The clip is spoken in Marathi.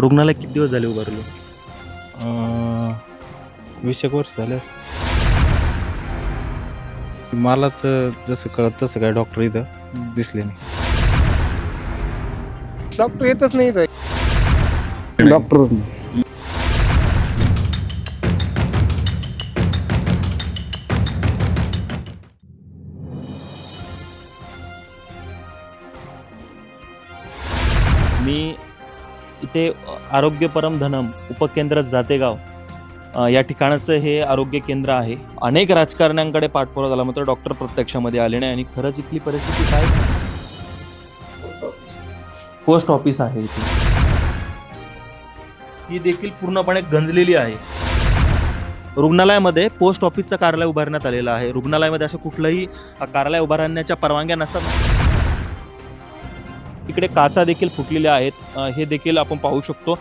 रुग्णालय किती दिवस झाले उभारलं? अं, वीस एक वर्ष झाले असतील. मला तर जसं कळत तसं काय डॉक्टर इथं दिसले नाही. डॉक्टर येतच नाही डॉक्टरच नाही. मी इथे आरोग्य परम धनम उपकेंद्र जातेगाव या ठिकाणाचं हे आरोग्य केंद्र आहे. अनेक राजकारण्यांकडे पाठपुरा झाला मात्र डॉक्टर प्रत्यक्षामध्ये आले नाही आणि खरंच इथली परिस्थिती काय? पोस्ट ऑफिस आहे इथे. ही देखील पूर्णपणे गंजलेली आहे. रुग्णालयामध्ये पोस्ट ऑफिसचं कार्यालय उभारण्यात आलेलं आहे. रुग्णालयामध्ये असं कुठलंही कार्यालय उभारण्याच्या परवानग्या नसतात. इकडे काचा देखील फुटलेल्या आहेत. हे देखील आपण पाहू शकतो.